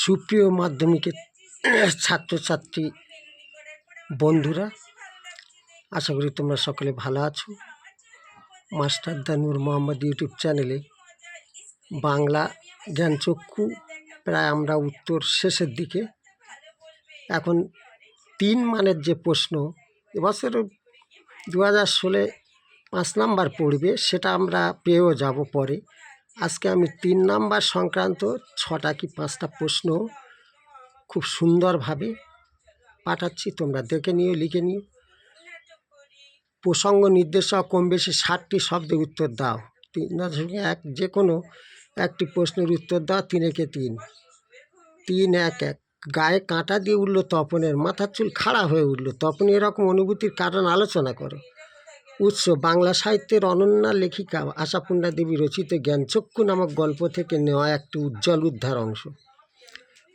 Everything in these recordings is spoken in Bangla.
সুপ্রিয় মাধ্যমিকের ছাত্রছাত্রী বন্ধুরা, আশা করি তোমরা সকলে ভালো আছো। মাস্টার দানুর মোহাম্মদ ইউটিউব চ্যানেলে বাংলা জ্ঞানচক্ষু, প্রায় আমরা উত্তর শেষের দিকে। এখন তিন মানের যে প্রশ্ন, এবছর দু হাজার ষোলে পাঁচ নাম্বার পড়বে, সেটা আমরা পেয়েও যাব পরে। আজকে আমি তিন নাম্বার সংক্রান্ত ছটা কি পাঁচটা প্রশ্ন খুব সুন্দরভাবে পাঠাচ্ছি, তোমরা দেখে নিও, লিখে নিও। প্রসঙ্গ নির্দেশক কম বেশি ষাটটি শব্দে উত্তর দাও। তিন এক, যে কোনো একটি প্রশ্নের উত্তর দাও তিনেকে তিন। তিন এক এক। গায়ে কাঁটা দিয়ে উঠল তপনের, মাথার চুল খাড়া হয়ে উঠল তপন, এরকম অনুভূতির কারণ আলোচনা করো। উৎস বাংলা সাহিত্যের অনন্যা লেখিকা আশাপূর্ণা দেবী রচিত জ্ঞানচক্ষু নামক গল্প থেকে নেওয়া একটি উজ্জ্বল উদ্ধার অংশ।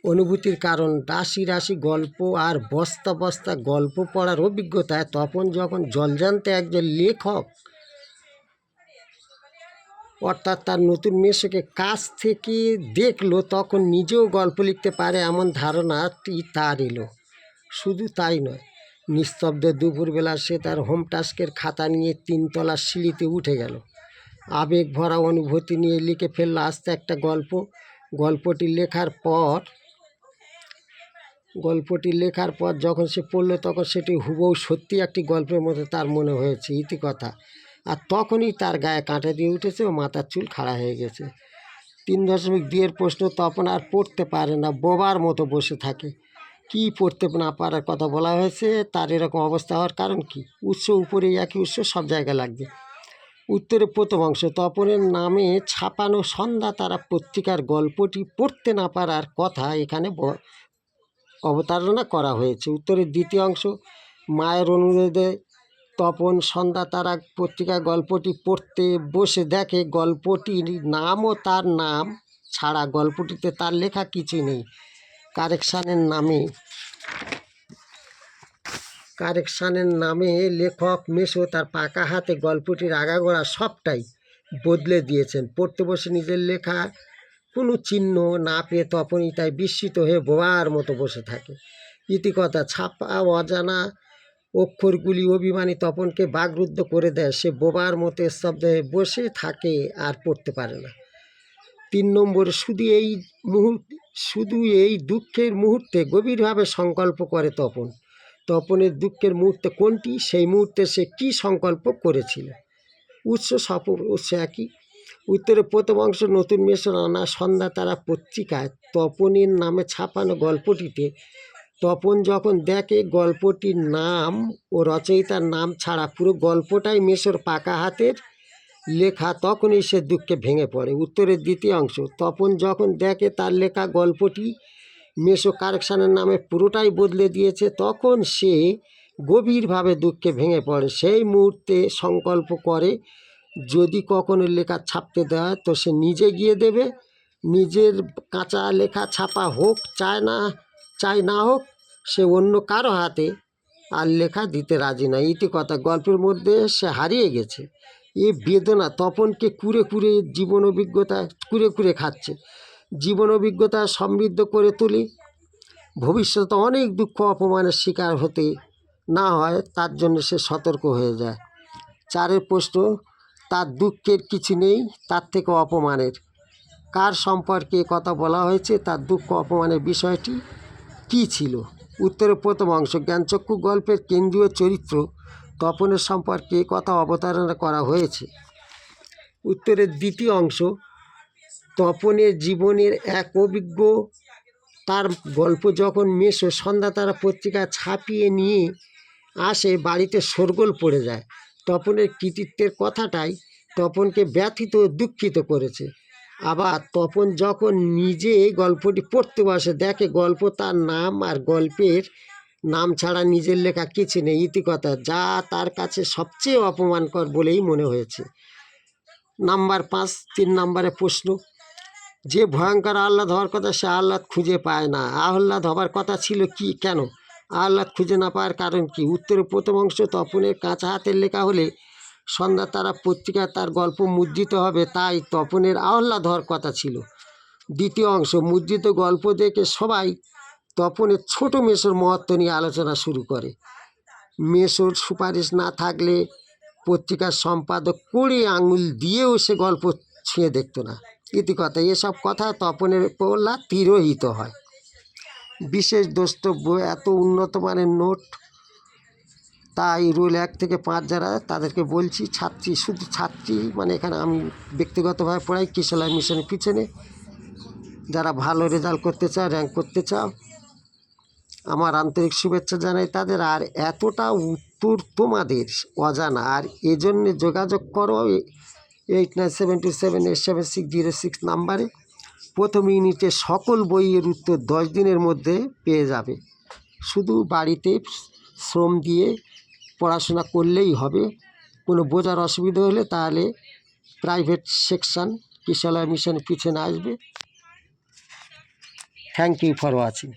অনুভূতির কারণ রাশি রাশি গল্প আর বস্তা বস্তা গল্প পড়ার অভিজ্ঞতায় তপন যখন জলজানতে একজন লেখক, অর্থাৎ তার নতুন মেয়েকে কাছ থেকে দেখল, তখন নিজেও গল্প লিখতে পারে এমন ধারণাটি তার এলো। শুধু তাই নয় নিস্তব্ধ দুপুরবেলা সে তার হোম টাস্কের খাতা নিয়ে তিনতলার সিঁড়িতে উঠে গেল। আবেগ ভরা অনুভূতি নিয়ে লিখে ফেলল আস্তে একটা গল্প। গল্পটি লেখার পর, গল্পটি লেখার পর যখন সে পড়ল তখন সেটি হুবহু সত্যি একটি গল্পের মতো তার মনে হয়েছে ইতিকথা আর তখনই তার গায়ে কাঁটা দিয়ে উঠেছে ও মাথার চুল খাড়া হয়ে গেছে। তিন দশমিক দুইয়ের প্রশ্ন তখন আর পড়তে পারে না, বোবার মতো বসে থাকে। কি পড়তে না পারার কথা বলা হয়েছে, তার এরকম অবস্থা হওয়ার কারণ কি? উৎস উপরে একই উৎস, সব জায়গায় লাগবে। উত্তরে প্রথম অংশ, তপনের নামে ছাপানো সন্ধ্যা তারা পত্রিকার গল্পটি পড়তে না পারার কথা এখানে অবতারণা করা হয়েছে। উত্তরের দ্বিতীয় অংশ, মায়ের অনুরোধে তপন সন্ধ্যা তারা পত্রিকার গল্পটি পড়তে বসে দেখে গল্পটির নাম ও তার নাম ছাড়া গল্পটিতে তার লেখা কিছুই নেই। কারেকশানের নামে। কারেকশানের নামে লেখক মেশো তার পাকা হাতে গল্পটির আগাগোড়া সবটাই বদলে দিয়েছেন। পড়তে বসে নিজের লেখা, কোনো চিহ্ন না পেয়ে তপনই তাই বিস্মিত হয়ে বোবার মতো বসে থাকে। ইতিকথা, ছাপা, অজানা অক্ষরগুলি অভিমানী তপনকে বাগরুদ্ধ করে দেয়। সে বোবার মতো স্তব্ধ বসে থাকে আর পড়তে পারে না। তিন নম্বর শুধু এই মুহূর্তে শুধু এই দুঃখের মুহূর্তে গভীরভাবে সংকল্প করে তপন। তপনের দুঃখের মুহূর্তে কোনটি, সেই মুহূর্তে সে কী সংকল্প করেছিল? উৎস সফর উৎস একই। উত্তরে প্রথম অংশ, নতুন মেশন আনা সন্ধ্যা তারা পত্রিকায় তপনের নামে ছাপানো গল্পটিতে তপন যখন দেখে গল্পটির নাম ও রচয়িতার নাম ছাড়া পুরো গল্পটাই মেশোর পাকা হাতের লেখা তখনই সে দুঃখে ভেঙে পড়ে। উত্তরের দ্বিতীয় অংশ, তপন যখন দেখে তার লেখা গল্পটি মেশো কারেকশানের নামে পুরোটাই বদলে দিয়েছে, তখন সে গভীরভাবে দুঃখে ভেঙে পড়ে। সেই মুহূর্তে সংকল্প করে, যদি কখনো লেখা ছাপতে দেয় তো সে নিজে গিয়ে দেবে। নিজের কাঁচা লেখা ছাপা হোক, চায় না চায় না হোক, সে অন্য কারও হাতে আর লেখা দিতে রাজি না ইতিকথা গল্পের মধ্যে সে হারিয়ে গেছে। এ বেদনা তপনকে কুরে কুরে জীবন অভিজ্ঞতা কুরে কুরে খাচ্ছে। জীবন অভিজ্ঞতা সমৃদ্ধ করে তুলি। ভবিষ্যতে অনেক দুঃখ অপমানের শিকার হতে না হয়, তার জন্য সে সতর্ক হয়ে যায়। চারের প্রশ্ন, তার দুঃখের কিছু নেই, তার থেকে অপমানের। কার সম্পর্কে কথা বলা হয়েছে, তার দুঃখ অপমানের বিষয়টি কী ছিল? উত্তরের প্রথম অংশ, জ্ঞানচক্ষু গল্পের কেন্দ্রীয় চরিত্র তপনের সম্পর্কে কথা অবতারণা করা হয়েছে। উত্তরের দ্বিতীয় অংশ, তপনের জীবনের এক অভিজ্ঞ, তার গল্প যখন মেশো সন্ধ্যা তারা পত্রিকা ছাপিয়ে নিয়ে আসে, বাড়িতে শোরগোল পড়ে যায়। তপনের কৃতিত্বের কথাটাই তপনকে ব্যথিত দুঃখিত করেছে। আবার তপন যখন নিজে গল্পটি পড়তে বসে, দেখে গল্প তার নাম আর গল্পের নাম ছাড়া নিজের লেখা কিছু নেই, ইতিকথা, যা তার কাছে সবচেয়ে অপমানকর বলেই মনে হয়েছে। নাম্বার পাঁচ, তিন নম্বরে প্রশ্ন, যে ভয়ঙ্কর আহ্লাদ হওয়ার কথা সে আহ্লাদ খুঁজে পায় না। আহ্লাদ হবার কথা ছিল কি, কেন? আহ্লাদ খুঁজে না পাওয়ার কারণ কি? উত্তরের প্রথম অংশ তপনের কাঁচা হাতের লেখা হলে সন্ধ্যা তারা পত্রিকায় তার গল্প মুদ্রিত হবে, তাই তপনের আহ্লাদ হওয়ার কথা ছিল। দ্বিতীয় অংশ, মুদ্রিত গল্প দেখে সবাই তপনের ছোট মেসোর মহত্ব নিয়ে আলোচনা শুরু করে। মেসোর সুপারিশ না থাকলে পত্রিকার সম্পাদক কুড়ি আঙুল দিয়েও সে গল্প ছুঁয়ে দেখতো না। ইতিকথা এসব কথা তপনের পোল্লা তিরোহিত হয়। বিশেষ দ্রষ্টব্য, এত উন্নত মানের নোট, তাই রুল এক থেকে পাঁচ যারা তাদেরকে বলছি, ছাত্রী, শুধু ছাত্রী মানে এখানে আমি ব্যক্তিগতভাবে পড়াই কিশোলাই মিশনের পিছনে। যারা ভালো রেজাল্ট করতে চাও, র্যাঙ্ক করতে চাও আমার আন্তরিক শুভেচ্ছা জানাই তাদের, আর এতটা উত্তর তোমাদের অজানা। আর এজন্য যোগাযোগ করো eight nine seven two seven eight seven six zero six নাম্বারে। প্রথম ইউনিটে সকল বইয়ের উত্তর দশ দিনের মধ্যে পেয়ে যাবে। শুধু বাড়িতে শ্রম দিয়ে পড়াশোনা করলেই হবে। কোনো বোঝার অসুবিধা হলে তাহলে প্রাইভেট সেকশন কিশালয় মিশনের পিছনে আসবে। Thank you for watching